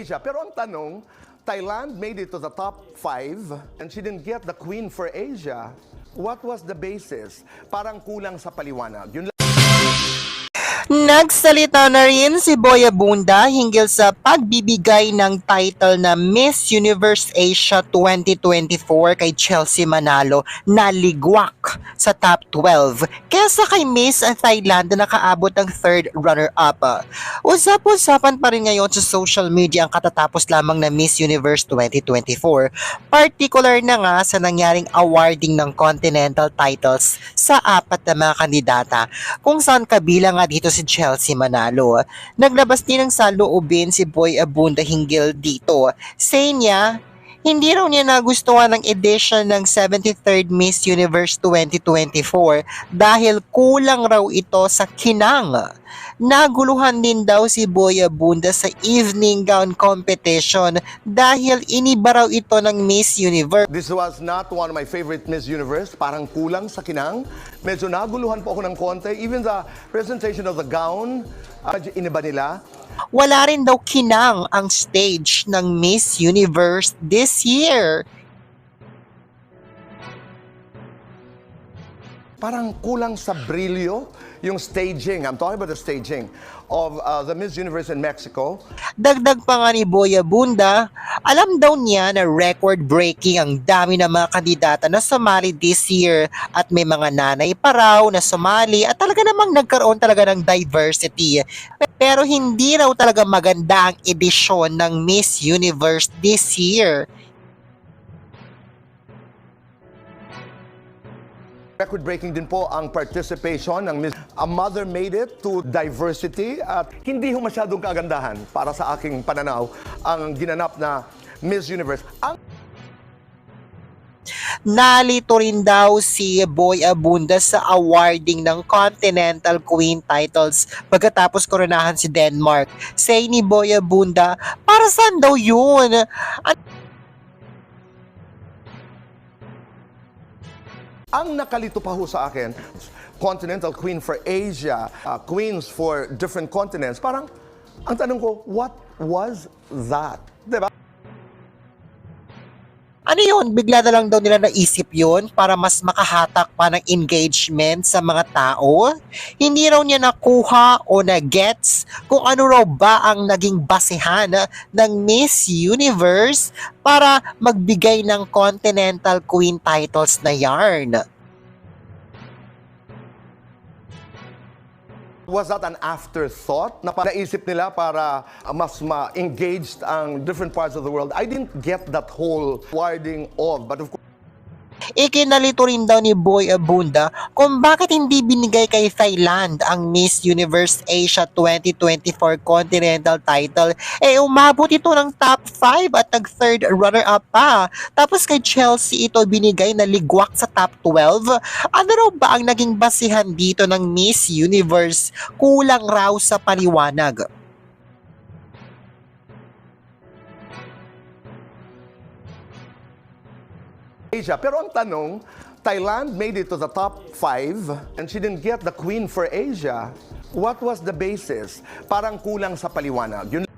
Asia. Pero ang tanong, Thailand made it to the top five and she didn't get the queen for Asia. What was the basis? Parang kulang sa paliwanag. Yun Nagsalita na rin si Boy Abunda hinggil sa pagbibigay ng title na Miss Universe Asia 2024 kay Chelsea Manalo na ligwak sa top 12 kesa kay Miss Thailand na nakaabot ng third runner-up. Usap-usapan pa rin ngayon sa social media ang katatapos lamang na Miss Universe 2024, particular na nga sa nangyaring awarding ng continental titles sa apat na mga kandidata kung saan kabilang nga dito si Chelsea Manalo. Naglabas din ng saloobin si Boy Abunda hinggil dito. Say niya, hindi raw niya nagustuhan ng edition ng 73rd Miss Universe 2024 dahil kulang raw ito sa kinang. Naguluhan din daw si Boy Abunda sa evening gown competition dahil iniba raw ito ng Miss Universe. This was not one of my favorite Miss Universe. Parang kulang sa kinang. Medyo naguluhan po ako ng konti. Even the presentation of the gown, uh, iniba nila. Wala rin daw kinang ang stage ng Miss Universe this year. Parang kulang sa brilyo yung staging. I'm talking about the staging of uh, the Miss Universe in Mexico. Dagdag pa nga ni Boya Bunda, alam daw niya na record-breaking ang dami ng mga kandidata na sumali this year at may mga nanay pa raw na sumali at talaga namang nagkaroon talaga ng diversity. Pero hindi raw talaga maganda ang edisyon ng Miss Universe this year. Record-breaking din po ang participation ng Miss... A mother made it to diversity at hindi ho masyadong kagandahan para sa aking pananaw ang ginanap na Miss Universe. Ang Nalito rin daw si Boy Abunda sa awarding ng Continental Queen titles pagkatapos koronahan si Denmark. Say ni Boy Abunda, para saan daw yun? At Ang nakalito pa ho sa akin, Continental Queen for Asia, uh, Queens for different continents. Parang, ang tanong ko, what was that? Diba? Yun? Bigla na lang daw nila naisip yun para mas makahatak pa ng engagement sa mga tao? Hindi raw niya nakuha o na-gets kung ano raw ba ang naging basehan ng Miss Universe para magbigay ng Continental Queen titles na yarn. Was that an afterthought na naisip nila para uh, mas ma-engaged ang different parts of the world? I didn't get that whole wording of, but of course, Ikinalito rin daw ni Boy Abunda kung bakit hindi binigay kay Thailand ang Miss Universe Asia 2024 Continental title. Eh umabot ito ng top 5 at nag third runner-up pa. Tapos kay Chelsea ito binigay na ligwak sa top 12. Ano raw ba ang naging basihan dito ng Miss Universe? Kulang raw sa paliwanag. Asia. Pero ang tanong, Thailand made it to the top five and she didn't get the queen for Asia. What was the basis? Parang kulang sa paliwanag. Yun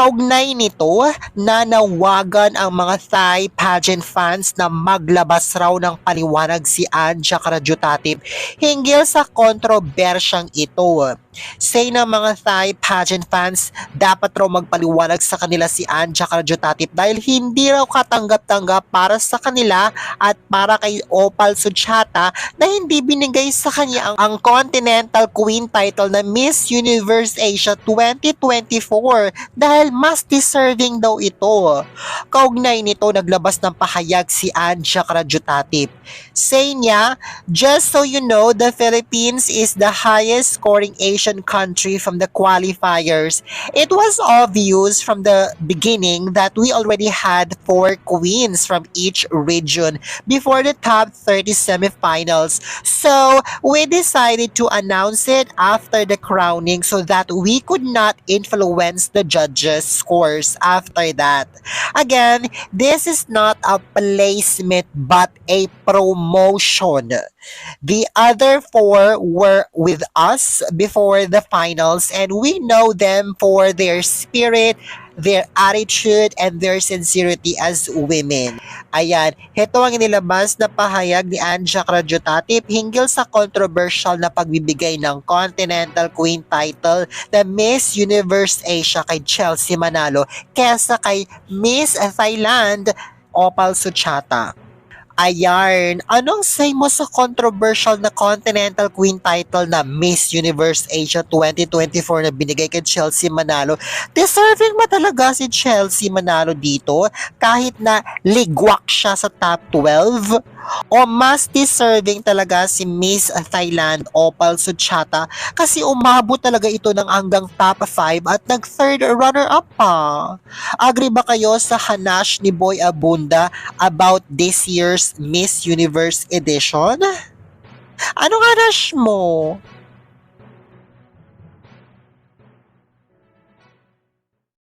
Kaugnay nito, nanawagan ang mga Thai pageant fans na maglabas raw ng paliwanag si Anja Karajutatip hinggil sa kontrobersyang ito. Say ng mga Thai pageant fans, dapat raw magpaliwanag sa kanila si Anja Karajutatip dahil hindi raw katanggap-tanggap para sa kanila at para kay Opal Suchata na hindi binigay sa kanya ang, ang Continental Queen title na Miss Universe Asia 2024 dahil mas deserving daw ito. Kaugnay nito, naglabas ng pahayag si Anja Karajutatip. Say niya, just so you know, the Philippines is the highest scoring Asian country from the qualifiers. It was obvious from the beginning that we already had four queens from each region before the top 30 semifinals. So, we decided to announce it after the crowning so that we could not influence the judges' scores after that. Again, this is not a placement but a promotion. The other four were with us before the finals and we know them for their spirit, their attitude and their sincerity as women. Ayan, heto ang inilabas na pahayag ni Anja Krajotatip hinggil sa controversial na pagbibigay ng Continental Queen title na Miss Universe Asia kay Chelsea Manalo kesa kay Miss Thailand Opal Suchata. Ayan, anong say mo sa controversial na Continental Queen title na Miss Universe Asia 2024 na binigay kay Chelsea Manalo? Deserving ba talaga si Chelsea Manalo dito kahit na ligwak siya sa top 12? O mas deserving talaga si Miss Thailand Opal Suchata kasi umabot talaga ito ng hanggang top 5 at nag third runner-up pa. Agree ba kayo sa hanash ni Boy Abunda about this year's Miss Universe edition? Anong hanash mo?